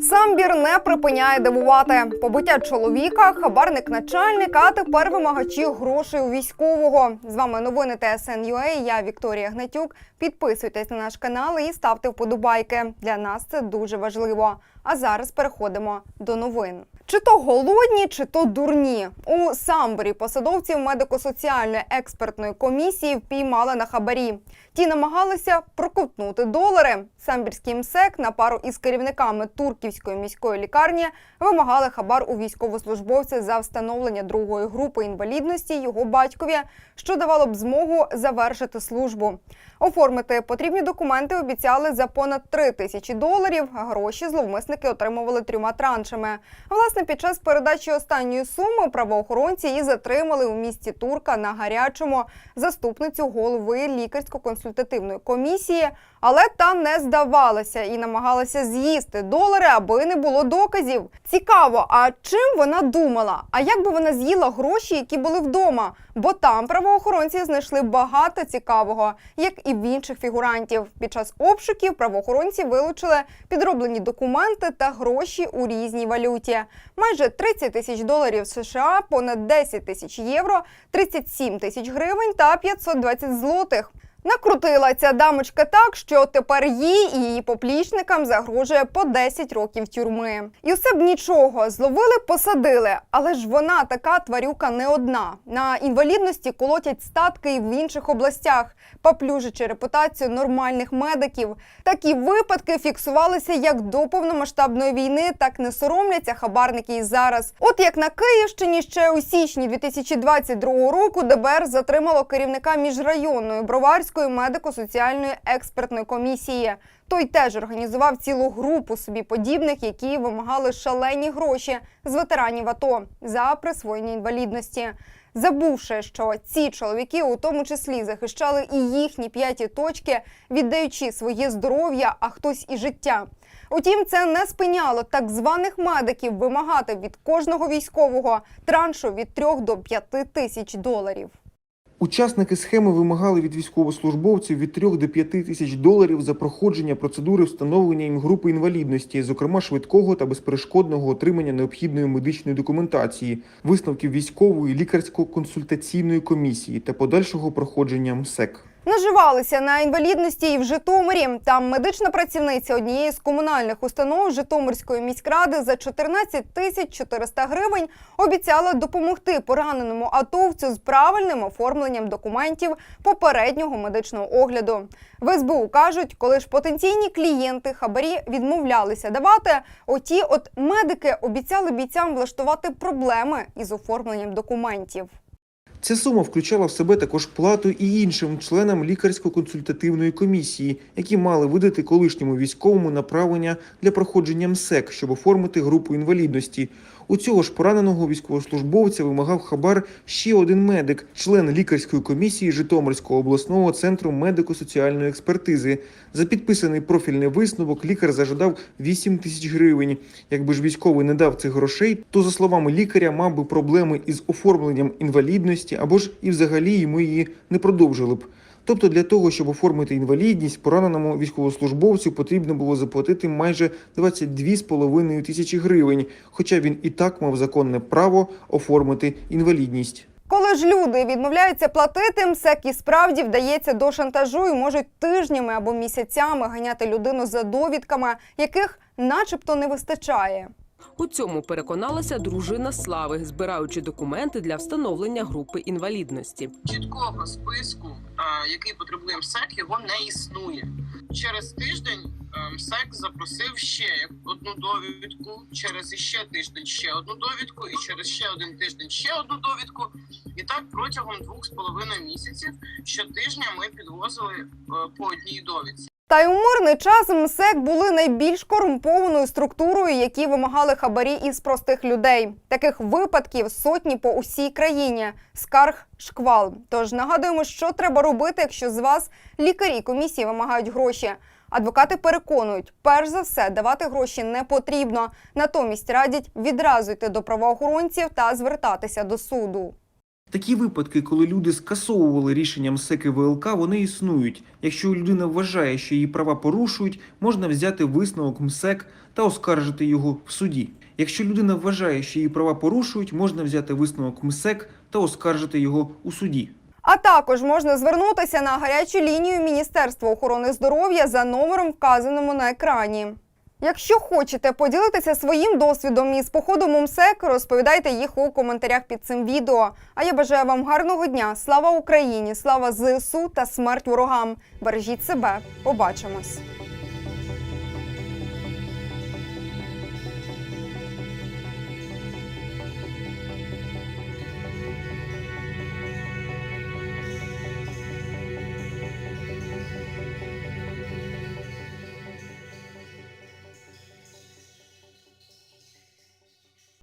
Самбір не припиняє дивувати. Побиття чоловіка, хабарник начальника, а тепер вимагачі грошей у військового. З вами новини ТСН.UA, Я Вікторія Гнатюк. Підписуйтесь на наш канал і ставте вподобайки. Для нас це дуже важливо. А зараз переходимо до новин. Чи то голодні, чи то дурні. У самборі посадовців медико-соціальної експертної комісії впіймали на хабарі. Ті намагалися проковтнути долари. Самбірський МСЕК на пару із керівниками Турківської міської лікарні вимагали хабар у військовослужбовця за встановлення другої групи інвалідності його батькові, що давало б змогу завершити службу. Оформити потрібні документи обіцяли за понад 3 тисячі доларів. Гроші зловмисники отримували трьома траншами. Власне, під час передачі останньої суми правоохоронці і затримали у місті Турка на гарячому заступницю голови лікарсько-консультативної комісії, але та не здавалася і намагалася з'їсти долари, аби не було доказів. Цікаво, а чим вона думала? А як би вона з'їла гроші, які були вдома? Бо там правоохоронці знайшли багато цікавого, як і в інших фігурантів. Під час обшуків правоохоронці вилучили підроблені документи та гроші у різній валюті. Майже 30 тисяч доларів США, понад 10 тисяч євро, 37 тисяч гривень та 520 злотих. Накрутила ця дамочка так, що тепер їй і її поплічникам загрожує по 10 років тюрми. І все б нічого, зловили, посадили. Але ж вона така тварюка не одна. На інвалідності колотять статки і в інших областях, поплюжачи репутацію нормальних медиків. Такі випадки фіксувалися як до повномасштабної війни, так не соромляться хабарники і зараз. От як на Київщині ще у січні 2022 року ДБР затримало керівника міжрайонної броварської медико-соціальної експертної комісії. Той теж організував цілу групу собі подібних, які вимагали шалені гроші з ветеранів АТО за присвоєння інвалідності. Забувши, що ці чоловіки у тому числі захищали і їхні п'яті точки, віддаючи своє здоров'я, а хтось і життя. Утім, це не спиняло так званих медиків вимагати від кожного військового траншу від 3 до 5 тисяч доларів. Учасники схеми вимагали від військовослужбовців від 3 до 5 тисяч доларів за проходження процедури встановлення їм групи інвалідності, зокрема швидкого та безперешкодного отримання необхідної медичної документації, висновків військової лікарсько-консультаційної комісії та подальшого проходження МСЕК. Наживалися на інвалідності і в Житомирі. Там медична працівниця однієї з комунальних установ Житомирської міськради за 14 тисяч 400 гривень обіцяла допомогти пораненому атовцю з правильним оформленням документів попереднього медичного огляду. В СБУ кажуть, коли ж потенційні клієнти хабарі відмовлялися давати, оті от медики обіцяли бійцям влаштувати проблеми із оформленням документів. Ця сума включала в себе також плату і іншим членам лікарсько-консультативної комісії, які мали видати колишньому військовому направлення для проходження МСЕК, щоб оформити групу інвалідності. У цього ж пораненого військовослужбовця вимагав хабар ще один медик, член лікарської комісії Житомирського обласного центру медико-соціальної експертизи. За підписаний профільний висновок лікар зажадав 8 тисяч гривень. Якби ж військовий не дав цих грошей, то за словами лікаря мав би проблеми із оформленням інвалідності або ж і взагалі йому її не продовжили б. Тобто для того, щоб оформити інвалідність, пораненому військовослужбовцю потрібно було заплатити майже 22,5 тисячі гривень, хоча він і так мав законне право оформити інвалідність. Коли ж люди відмовляються платити, МСЕК і справді вдається до шантажу і можуть тижнями або місяцями ганяти людину за довідками, яких начебто не вистачає. У цьому переконалася дружина Слави, збираючи документи для встановлення групи інвалідності. чіткого списку, який потребує МСЕК, його не існує. Через тиждень МСЕК запросив ще одну довідку, через іще тиждень ще одну довідку, і через ще один тиждень ще одну довідку. І так протягом двох з половиною місяців щотижня ми підвозили е, по одній довідці. Та й у мирний час МСЕК були найбільш корумпованою структурою, які вимагали хабарі із простих людей. Таких випадків сотні по усій країні. Скарг шквал. Тож нагадуємо, що треба робити, якщо з вас лікарі комісії вимагають гроші. Адвокати переконують, перш за все давати гроші не потрібно. Натомість радять відразу йти до правоохоронців та звертатися до суду. Такі випадки, коли люди скасовували рішення МСЕК і ВЛК, вони існують. Якщо людина вважає, що її права порушують, можна взяти висновок МСЕК та оскаржити його в суді. Якщо людина вважає, що її права порушують, можна взяти висновок МСЕК та оскаржити його у суді. А також можна звернутися на гарячу лінію Міністерства охорони здоров'я за номером, вказаному на екрані. Якщо хочете поділитися своїм досвідом із походом у МСЕК, розповідайте їх у коментарях під цим відео. А я бажаю вам гарного дня. Слава Україні! Слава ЗСУ та смерть ворогам! Бережіть себе! Побачимось!